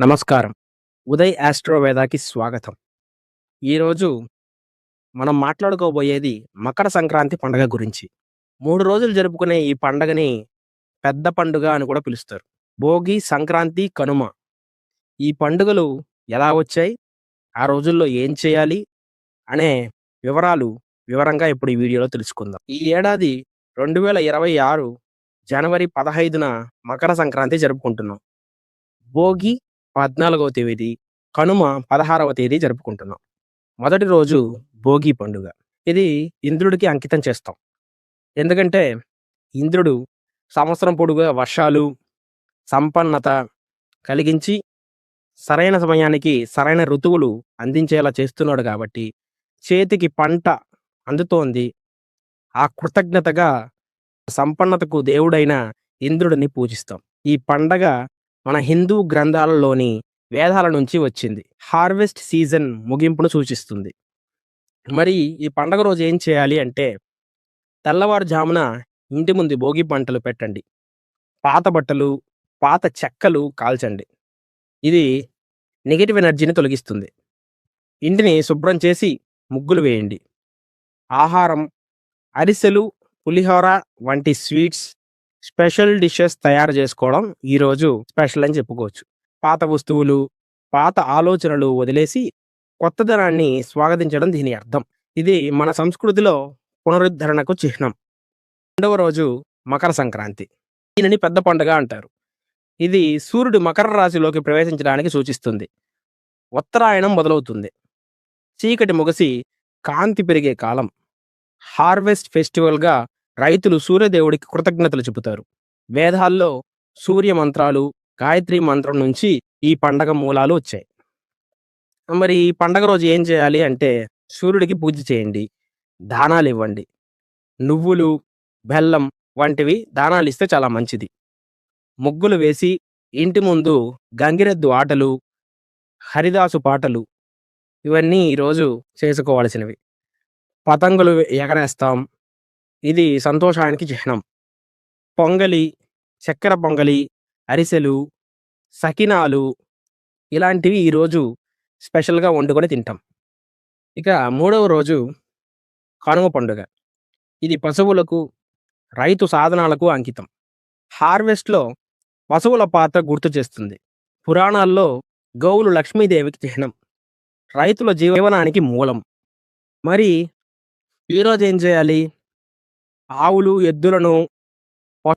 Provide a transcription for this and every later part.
నమస్కారం. ఉదయ్ ఆస్ట్రోవేదాకి స్వాగతం. ఈరోజు మనం మాట్లాడుకోబోయేది మకర సంక్రాంతి పండగ గురించి. మూడు రోజులు జరుపుకునే ఈ పండగని పెద్ద పండుగ అని కూడా పిలుస్తారు. భోగి సంక్రాంతి కనుమ. ఈ పండుగలు ఎలా వచ్చాయి? ఆ రోజుల్లో ఏం చేయాలి? అనే వివరాలు వివరంగా ఇప్పుడు ఈ వీడియోలో తెలుసుకుందాం. ఈ ఏడాది రెండు వేల ఇరవై ఆరు జనవరి పదహైదున మకర సంక్రాంతి జరుపుకుంటున్నాం. భోగి పద్నాలుగవ తేదీ కనుమ పదహారవ తేదీ జరుపుకుంటున్నాం. మొదటి రోజు భోగి పండుగ. ఇది ఇంద్రుడికి అంకితం చేస్తాం. ఎందుకంటే ఇంద్రుడు సంవత్సరం పొడుగుగా వర్షాలు సంపన్నత కలిగించి సరైన సమయానికి సరైన ఋతువులు అందించేలా చేస్తున్నాడు కాబట్టి చేతికి పంట అందుతోంది. ఆ కృతజ్ఞతగా సంపన్నతకు దేవుడైన ఇంద్రుడిని పూజిస్తాం. ఈ పండగ మన హిందూ గ్రంథాలలోని వేదాల నుంచి వచ్చింది. హార్వెస్ట్ సీజన్ ముగింపును సూచిస్తుంది. మరి ఈ పండగ రోజు ఏం చేయాలి అంటే తెల్లవారుజామున ఇంటి ముందు భోగి పంటలు పెట్టండి. పాత బట్టలు పాత చెక్కలు కాల్చండి. ఇది నెగిటివ్ ఎనర్జీని తొలగిస్తుంది. ఇంటిని శుభ్రం చేసి ముగ్గులు వేయండి. ఆహారం అరిసెలు పులిహోర వంటి స్వీట్స్ స్పెషల్ డిషెస్ తయారు చేసుకోవడం ఈరోజు స్పెషల్ అని చెప్పుకోవచ్చు. పాత వస్తువులు పాత ఆలోచనలు వదిలేసి కొత్తదనాన్ని స్వాగతించడం దీని అర్థం. ఇది మన సంస్కృతిలో పునరుద్ధరణకు చిహ్నం. రెండవ రోజు మకర సంక్రాంతి. దీనిని పెద్ద పండుగ అంటారు. ఇది సూర్యుడు మకర రాశిలోకి ప్రవేశించడానికి సూచిస్తుంది. ఉత్తరాయణం మొదలవుతుంది. చీకటి ముగిసి కాంతి పెరిగే కాలం. హార్వెస్ట్ ఫెస్టివల్గా రైతులు సూర్యదేవుడికి కృతజ్ఞతలు చెబుతారు. వేదాల్లో సూర్య మంత్రాలు గాయత్రి మంత్రం నుంచి ఈ పండగ మూలాలు వచ్చాయి. మరి ఈ పండగ రోజు ఏం చేయాలి అంటే సూర్యుడికి పూజ చేయండి దానాలు ఇవ్వండి. నువ్వులు బెల్లం వంటివి దానాలు ఇస్తే చాలా మంచిది. ముగ్గులు వేసి ఇంటి ముందు గంగిరెద్దు ఆటలు హరిదాసు పాటలు ఇవన్నీ ఈరోజు చేసుకోవాల్సినవి. పతంగులు ఎగరేస్తాం ఇది సంతోషానికి చిహ్నం. పొంగలి చక్కెర పొంగలి అరిసెలు సకినాలు ఇలాంటివి ఈరోజు స్పెషల్గా వండుకొని తింటాం. ఇక మూడవ రోజు కనుమ పండుగ. ఇది పశువులకు రైతు సాధనాలకు అంకితం. హార్వెస్ట్లో పశువుల పాత్ర గుర్తు చేస్తుంది. పురాణాల్లో గోవులు లక్ష్మీదేవికి చిహ్నం. రైతుల జీవనానికి మూలం. మరి ఈరోజు ఏం చేయాలి? ఆవులు ఎద్దులను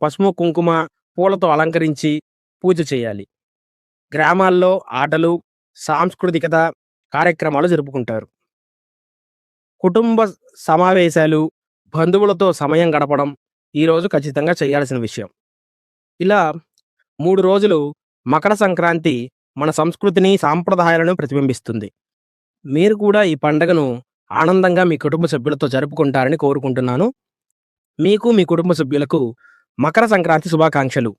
పసుపు కుంకుమ పూలతో అలంకరించి పూజ చేయాలి. గ్రామాల్లో ఆటలు సాంస్కృతికత కార్యక్రమాలు జరుపుకుంటారు. కుటుంబ సమావేశాలు బంధువులతో సమయం గడపడం ఈరోజు ఖచ్చితంగా చేయాల్సిన విషయం. ఇలా మూడు రోజులు మకర సంక్రాంతి మన సంస్కృతిని సాంప్రదాయాలను ప్రతిబింబిస్తుంది. మీరు కూడా ఈ పండుగను ఆనందంగా మీ కుటుంబ సభ్యులతో జరుపుకుంటారని కోరుకుంటున్నాను. మీకు మీ కుటుంబ సభ్యులకు మకర సంక్రాంతి శుభాకాంక్షలు.